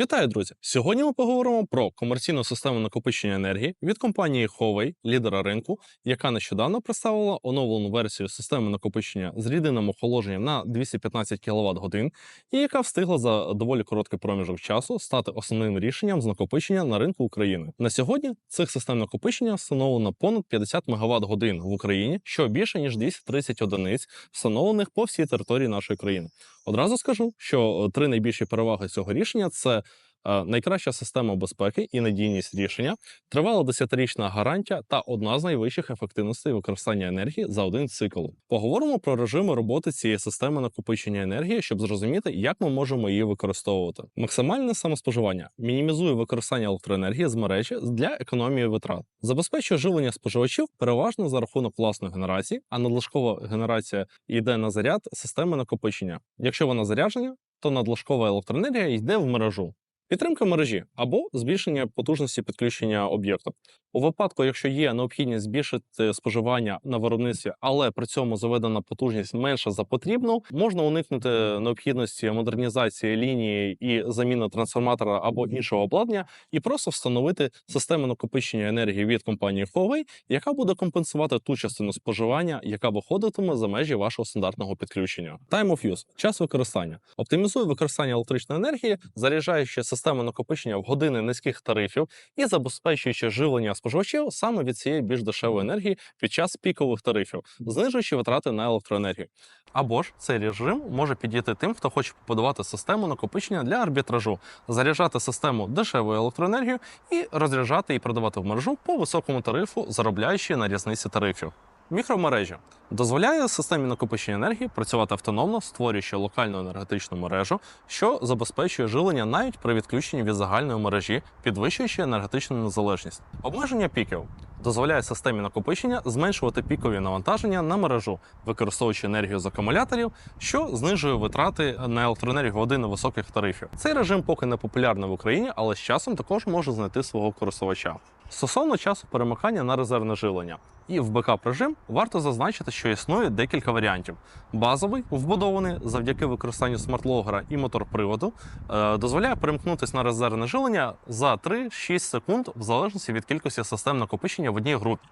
Вітаю, друзі! Сьогодні ми поговоримо про комерційну систему накопичення енергії від компанії Huawei, лідера ринку, яка нещодавно представила оновлену версію системи накопичення з рідинним охолодженням на 215 кВт годин, і яка встигла за доволі короткий проміжок часу стати основним рішенням з накопичення на ринку України. На сьогодні цих систем накопичення встановлено понад 50 МВт годин в Україні, що більше ніж 230 одиниць, встановлених по всій території нашої країни. Одразу скажу, що е, три найбільші переваги цього рішення це найкраща система безпеки і надійність рішення, тривала десятирічна гарантія та одна з найвищих ефективностей використання енергії за один цикл. Поговоримо про режими роботи цієї системи накопичення енергії, щоб зрозуміти, як ми можемо її використовувати. Максимальне самоспоживання мінімізує використання електроенергії з мережі для економії витрат, забезпечує живлення споживачів переважно за рахунок власної генерації, а надлишкова генерація йде на заряд системи накопичення. Якщо вона заряджена, то надлишкова електроенергія йде в мережу. Підтримка мережі або збільшення потужності підключення об'єкту. У випадку, якщо є необхідність збільшити споживання на виробництві, але при цьому заведена потужність менша за потрібну, можна уникнути необхідності модернізації лінії і заміни трансформатора або іншого обладнання, і просто встановити систему накопичення енергії від компанії Huawei, яка буде компенсувати ту частину споживання, яка виходитиме за межі вашого стандартного підключення. Time of use – час використання. Оптимізує використання електричної енергії, заряджаючи систему накопичення в години низьких тарифів і забезпечуючи живлення споживачів саме від цієї більш дешевої енергії під час пікових тарифів, знижуючи витрати на електроенергію. Або ж цей режим може підійти тим, хто хоче побудувати систему накопичення для арбітражу, заряджати систему дешевою електроенергією і розряджати і продавати в мережу по високому тарифу, заробляючи на різниці тарифів. Мікромережі дозволяє системі накопичення енергії працювати автономно, створюючи локальну енергетичну мережу, що забезпечує живлення навіть при відключенні від загальної мережі, підвищуючи енергетичну незалежність. Обмеження піків дозволяє системі накопичення зменшувати пікові навантаження на мережу, використовуючи енергію з акумуляторів, що знижує витрати на електроенергію години високих тарифів. Цей режим поки не популярний в Україні, але з часом також може знайти свого користувача. Стосовно часу перемикання на резервне жилення І в бекап режим варто зазначити, що існує декілька варіантів. Базовий, вбудований завдяки використанню смарт-логера і мотор-приводу, е, дозволяє перемкнутися на резервне жилення за 3-6 секунд в залежності від кількості систем накопичення в одній групі.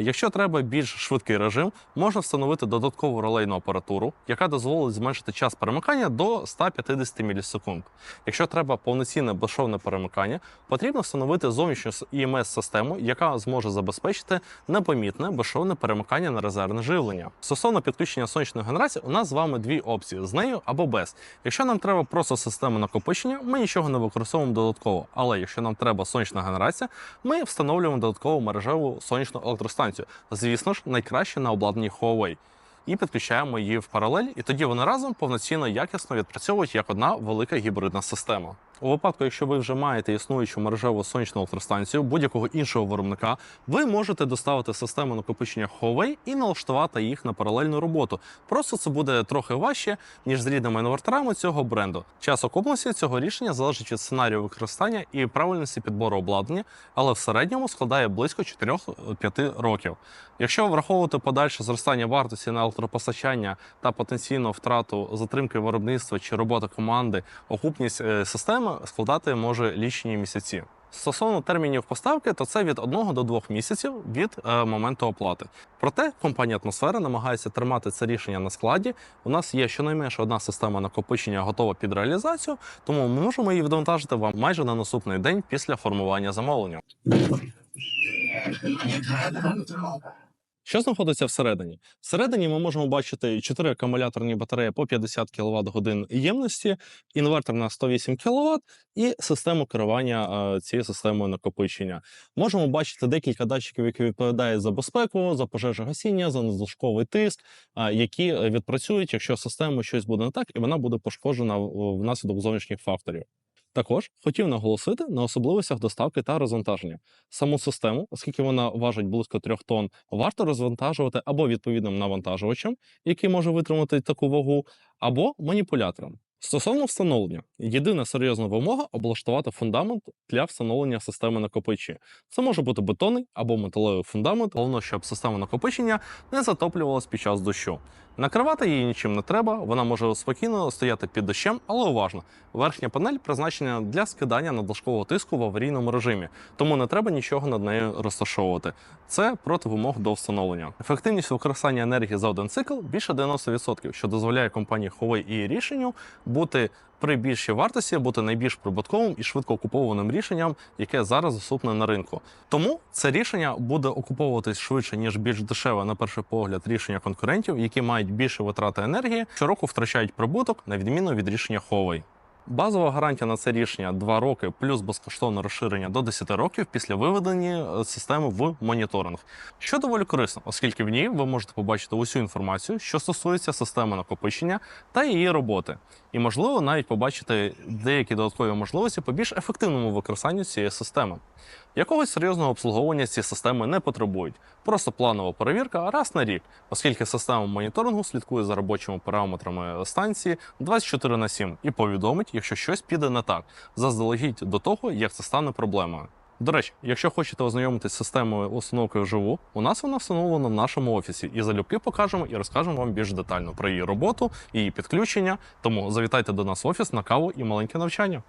Якщо треба більш швидкий режим, можна встановити додаткову релейну апаратуру, яка дозволить зменшити час перемикання до 150 мілісекунд. Якщо треба повноцінне безшовне перемикання, потрібно встановити зовнішню ІМС-систему, яка зможе забезпечити непомітне безшовне перемикання на резервне живлення. Стосовно підключення сонячної генерації, у нас з вами дві опції з нею або без. Якщо нам треба просто систему накопичення, ми нічого не використовуємо додатково. Але якщо нам треба сонячна генерація, ми встановлюємо додаткову мережеву сонячну електростанцію. Звісно ж, найкраще на обладнанні Huawei. І підключаємо її в паралель, і тоді вони разом повноцінно якісно відпрацьовують як одна велика гібридна система. У випадку, якщо ви вже маєте існуючу мережеву сонячну електростанцію будь-якого іншого виробника, ви можете доставити систему накопичення Huawei і налаштувати їх на паралельну роботу. Просто це буде трохи важче, ніж з рідними інверторами цього бренду. Час окупності цього рішення залежить від сценарію використання і правильності підбору обладнання, але в середньому складає близько 4-5 років. Якщо враховувати подальше зростання вартості на електропостачання та потенційну втрату затримки виробництва чи роботи команди, окупність е, системи складати може лічні місяці. Стосовно термінів поставки, то це від 1 до 2 місяців від е, моменту оплати. Проте компанія Атмосфера намагається тримати це рішення на складі. У нас є щонайменше одна система накопичення готова під реалізацію, тому ми можемо її відвантажити вам майже на наступний день після формування замовлення. Що знаходиться всередині? Всередині ми можемо бачити 4 акумуляторні батареї по 50 кВт годин ємності, інвертор на 108 кВт і систему керування е, цією системою накопичення. Можемо бачити декілька датчиків, які відповідають за безпеку, за пожежогасіння, за надлишковий тиск, е, які е, відпрацюють, якщо система щось буде не так, і вона буде пошкоджена внаслідок зовнішніх факторів. Також хотів наголосити на особливостях доставки та розвантаження. Саму систему, оскільки вона важить близько 3 тонн, варто розвантажувати або відповідним навантажувачем, який може витримати таку вагу, або маніпулятором. Стосовно встановлення, єдина серйозна вимога облаштувати фундамент для встановлення системи накопичення. Це може бути бетонний або металевий фундамент, головне, щоб система накопичення не затоплювалась під час дощу. Накривати її нічим не треба, вона може спокійно стояти під дощем, але уважно. Верхня панель призначена для скидання надлишкового тиску в аварійному режимі, тому не треба нічого над нею розташовувати. Це проти вимог до встановлення. Ефективність використання енергії за один цикл більше 90%, що дозволяє компанії Huawei і рішенню бути при більшій вартості, бути найбільш прибутковим і швидко окупованим рішенням, яке зараз доступне на ринку. Тому це рішення буде окуповуватись швидше ніж більш дешеве на перший погляд рішення конкурентів, які мають більше витрати енергії, щороку втрачають прибуток на відміну від рішення Huawei. Базова гарантія на це рішення 2 роки плюс безкоштовне розширення до 10 років після виведення е, системи в моніторинг, що доволі корисно, оскільки в ній ви можете побачити усю інформацію, що стосується системи накопичення та її роботи, і можливо навіть побачити деякі додаткові можливості по більш ефективному використанню цієї системи. Якогось серйозного обслуговування ці системи не потребують, просто планова перевірка раз на рік, оскільки система моніторингу слідкує за робочими параметрами станції 24 на 7 і повідомить, якщо щось піде не так, заздалегідь до того, як це стане проблемою. До речі, якщо хочете ознайомитись з системою установки вживу, у нас вона встановлена в нашому офісі, і залюбки покажемо і розкажемо вам більш детально про її роботу, її підключення. Тому завітайте до нас в офіс на каву і маленьке навчання.